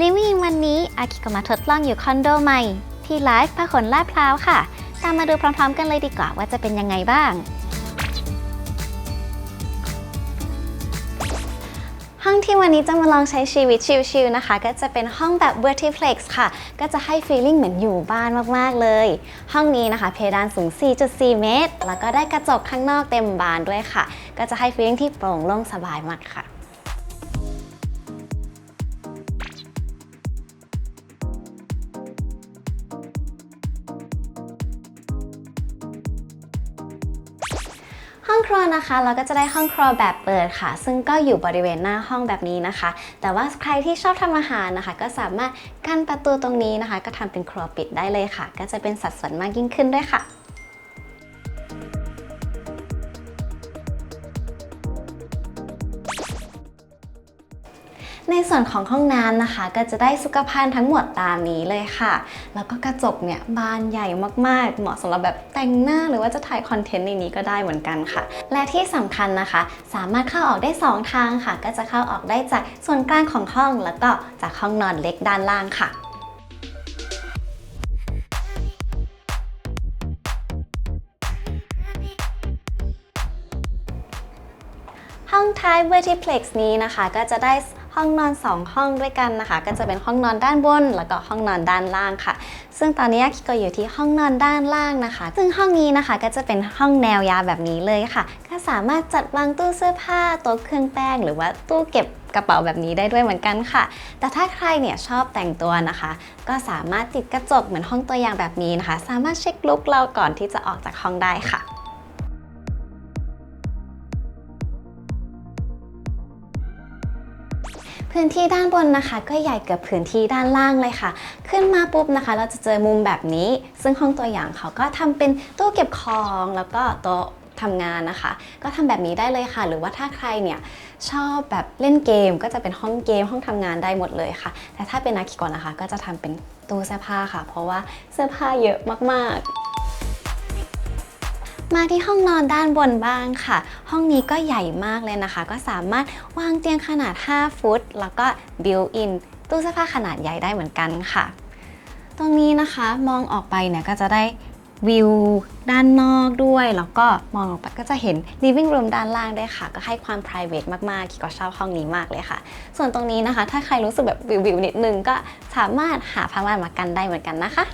Living วันนี้อาคิก็มาทดลองอยู่คอนโดใหม่ ที่ไลฟ์พหลลาดพร้าวค่ะ ตามมาดูพร้อมๆ กันเลยดีกว่าว่าจะเป็นยังไงบ้าง ห้องที่วันนี้จะมาลองใช้ชีวิตชิลๆนะคะ ก็จะเป็นห้องแบบ Vertiplex ค่ะ ก็จะให้ feeling เหมือนอยู่บ้านมากๆเลย ห้องนี้นะคะ เพดานสูง 4.4 เมตร แล้วก็ได้กระจกข้างนอกเต็มบานด้วยค่ะ ก็จะให้ feeling ที่โปร่งโล่งสบายมากค่ะ ห้องครัวนะคะ เราก็จะได้ห้องครัวแบบเปิดค่ะ ซึ่งก็อยู่บริเวณหน้าห้องแบบนี้นะคะ แต่ว่าใครที่ชอบทำอาหารนะคะ ก็สามารถกั้นประตูตรงนี้นะคะ ก็ทำเป็นครัวปิดได้เลยค่ะ ก็จะเป็นสัดส่วนมากยิ่งขึ้นด้วยค่ะ ในส่วนของห้องน้ำนะคะ ก็จะได้สุขภัณฑ์ทั้งหมดตามนี้เลยค่ะ แล้วก็กระจกเนี่ยบานใหญ่มากๆ เหมาะสำหรับแบบแต่งหน้าหรือว่าจะถ่ายคอนเทนต์ในนี้ก็ได้เหมือนกันค่ะ และที่สำคัญนะคะ สามารถเข้าออกได้ 2 ทางค่ะ ก็จะเข้าออกได้จากส่วนกลางของห้อง แล้วก็จากห้องนอนเล็กด้านล่างค่ะห้องท้าย Vertiplex นี้นะคะ ก็จะได้ ห้องนอน 2 ห้องด้วยกันนะคะ ก็จะเป็นห้องนอนด้านบน แล้วก็ห้องนอนด้านล่างค่ะ ซึ่งตอนนี้คิก็อยู่ที่ห้องนอนด้านล่างนะคะ ซึ่งห้องนี้นะคะก็จะเป็นห้องแนวยาวแบบนี้เลยค่ะ ก็สามารถจัดวางตู้เสื้อผ้าโต๊ะเครื่องแป้ง หรือว่าตู้เก็บกระเป๋าแบบนี้ได้ด้วยเหมือนกันค่ะ แต่ถ้าใครเนี่ยชอบแต่งตัวนะคะ ก็สามารถติดกระจกเหมือนห้องตัวอย่างแบบนี้นะคะ สามารถเช็คลุคเราก่อนที่จะออกจากห้องได้ค่ะ พื้นที่ด้านบนนะคะ ก็ใหญ่เกือบพื้นที่ด้านล่างเลยค่ะ ขึ้นมาปุ๊บนะคะ เราจะเจอมุมแบบนี้ ซึ่งห้องตัวอย่างเขาก็ทำเป็นตู้เก็บของแล้วก็โต๊ะทำงานนะคะ ก็ทำแบบนี้ได้เลยค่ะ หรือว่าถ้าใครเนี่ยชอบแบบเล่นเกมก็จะเป็นห้องเกมห้องทำงานได้หมดเลยค่ะ แต่ถ้าเป็นนักขี่ก่อนนะคะ ก็จะทำเป็นตู้เสื้อผ้าค่ะ เพราะว่าเสื้อผ้าเยอะมากๆ มาที่ห้องนอนด้านบนบ้างค่ะ ห้องนี้ก็ใหญ่มากเลยนะคะ ก็สามารถวางเตียงขนาด 5 ฟุต แล้วก็ built in ตู้เสื้อผ้าขนาดใหญ่ได้เหมือนกันค่ะ ตรงนี้นะคะมองออกไปเนี่ยก็จะได้วิวด้านนอกด้วย แล้วก็มองออกไปก็จะเห็น living room ด้านล่างด้วยค่ะ ก็ให้ความ private มากๆคิดก็ชอบห้องนี้มากเลยค่ะ ส่วนตรงนี้นะคะ ถ้าใครรู้สึกแบบวิวๆนิดนึงก็สามารถหาผ้าม่านมากันได้เหมือนกันนะคะ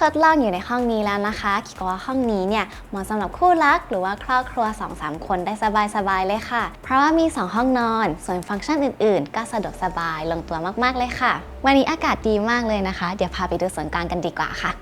ทดลองอยู่ในห้องนี้แล้วนะคะคิดว่าห้องนี้เนี่ยเหมาะสำหรับคู่รักหรือว่าครอบครัว 2-3 คนได้สบายๆเลยค่ะ เพราะว่ามี 2 ห้องนอน ส่วนฟังก์ชันอื่นๆ ก็สะดวกสบายลงตัวมากๆเลยค่ะ วันนี้อากาศดีมากเลยนะคะ เดี๋ยวพาไปดูส่วนกลางกันดีกว่าค่ะ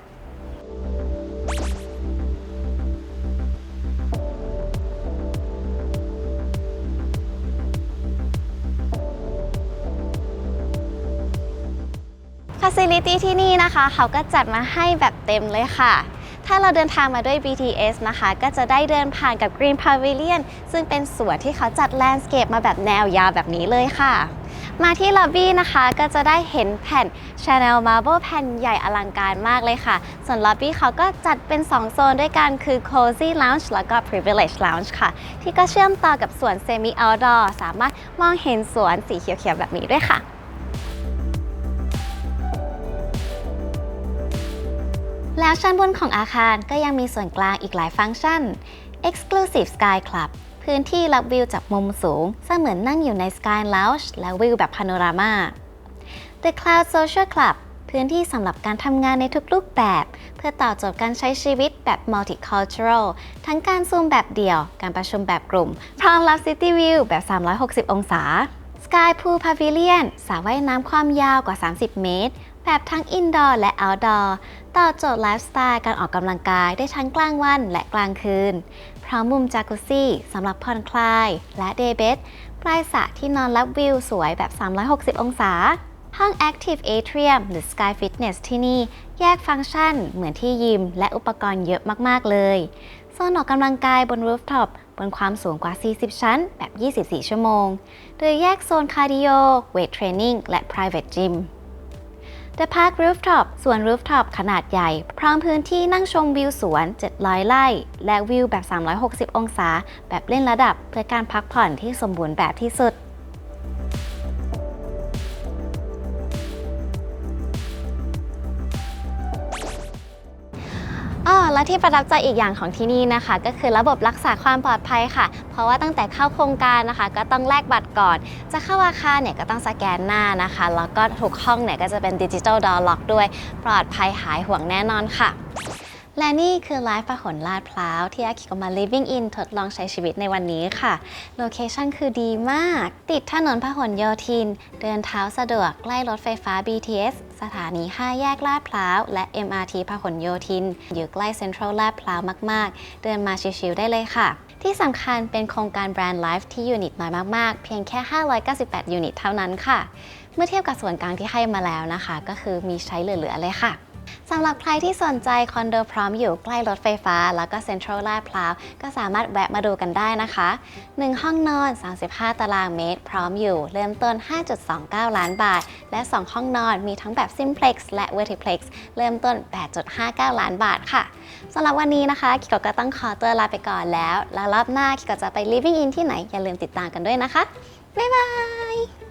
Facility ที่นี่นะคะเขาก็จัดมาให้แบบเต็มเลยค่ะ ถ้าเราเดินทางมาด้วย BTS นะคะ ก็จะได้เดินผ่านกับ Green Pavilion ซึ่งเป็นสวนที่เขาจัดแลนด์สเคปมาแบบแนวยาวแบบนี้เลยค่ะ มาที่ล็อบบี้นะคะก็จะได้เห็นแผ่น Chanel Marble แผ่นใหญ่อลังการมากเลยค่ะ ส่วนล็อบบี้เขาก็จัดเป็น 2 โซนด้วยกันคือ Cozy Lounge แล้วก็ Privilege Lounge ค่ะ ที่ก็เชื่อมต่อกับสวน Semi Outdoor สามารถมองเห็นสวนสีเขียวๆแบบนี้ด้วยค่ะ แล้วชั้นบนของอาคารก็ยังมีส่วนกลางอีกหลายฟังก์ชัน Exclusive Sky Club พื้นที่รับวิวจากมุมสูง เสมือนนั่งอยู่ใน Sky Lounge และวิวแบบพาโนรามา The Cloud Social Club พื้นที่สำหรับการทำงานในทุกรูปแบบ เพื่อตอบโจทย์การใช้ชีวิตแบบ multicultural ทั้งการซูมแบบเดี่ยว การประชุมแบบกลุ่ม พร้อมรับ City View แบบ 360 องศา Sky Pool Pavilion สระว่ายน้ำความยาวกว่า 30 เมตร แบบทั้ง indoor และ outdoor ตอบโจทย์ไลฟ์สไตล์การออกกำลังกายได้ทั้งกลางวันและกลางคืน พร้อมมุมจากุซี่สำหรับผ่อนคลาย และเดย์เบดปลายสระที่นอนรับวิวสวยแบบ 360 องศา ห้อง Active Atrium หรือ Sky Fitness ที่นี่แยกฟังก์ชันเหมือนที่ยิม และอุปกรณ์เยอะมากๆเลยโซนออกกำลังกายบนรูฟท็อปบนความสูงกว่า 40 ชั้น แบบ 24 ชั่วโมง โดยแยกโซนคาร์ดิโอ เวทเทรนนิ่ง และ private gym The Park Rooftop สวน Rooftop ขนาดใหญ่ พร้อมพื้นที่นั่งชมวิวสวน 700 ไร่ และวิวแบบ 360 องศา แบบเล่นระดับ เพื่อการพักผ่อนที่สมบูรณ์แบบที่สุด อ๋อและที่ประทับใจอีกอย่างของที่นี่นะคะ ก็คือระบบรักษาความปลอดภัยค่ะ เพราะว่าตั้งแต่เข้าโครงการนะคะ ก็ต้องแลกบัตรก่อน จะเข้าอาคารเนี่ยก็ต้องสแกนหน้านะคะ แล้วก็ทุกห้องเนี่ยก็จะเป็นดิจิทัลดอร์ล็อกด้วย ปลอดภัยหายห่วงแน่นอนค่ะ และนี่คือไลฟ์ประหนลาดพร้าวที่อาคิโกมา living in ทดลองใช้ชีวิตในวันนี้ค่ะ โลเคชั่นคือดีมาก ติดถนนพหลโยธิน เดินเท้าสะดวกใกล้รถไฟฟ้า BTS สถานี 5 แยกลาดพร้าว และ MRT พหลโยธิน อยู่ใกล้เซ็นทรัลลาดพร้าวมาก ๆ เดินมาชิลๆได้เลยค่ะ ที่สำคัญเป็นโครงการแบรนด์ไลฟ์ที่ยูนิตน้อยมากๆ เพียงแค่ 598 ยูนิตเท่านั้นค่ะ เมื่อเทียบกับส่วนกลางที่ให้มาแล้วนะคะ ก็คือมีใช้เหลือๆเลยค่ะ สำหรับใครที่สนใจคอนโดพร้อมอยู่ใกล้รถไฟฟ้า แล้วก็เซ็นทรัลลาดพร้าวก็สามารถแวะมาดูกันได้นะคะ 1 ห้องนอน 35 ตารางเมตร พร้อมอยู่เริ่มต้น 5.29 ล้านบาท และ 2 ห้องนอนมีทั้งแบบ Simplex และ Vertiplex เริ่มต้น 8.59 ล้านบาทค่ะสำหรับวันนี้นะคะคิโกก็ต้องขอตัวลาไปก่อนแล้ว แล้วรอบหน้าคิโกจะไป living in ที่ไหนอย่าลืมติดตามกันด้วยนะคะบ๊ายบาย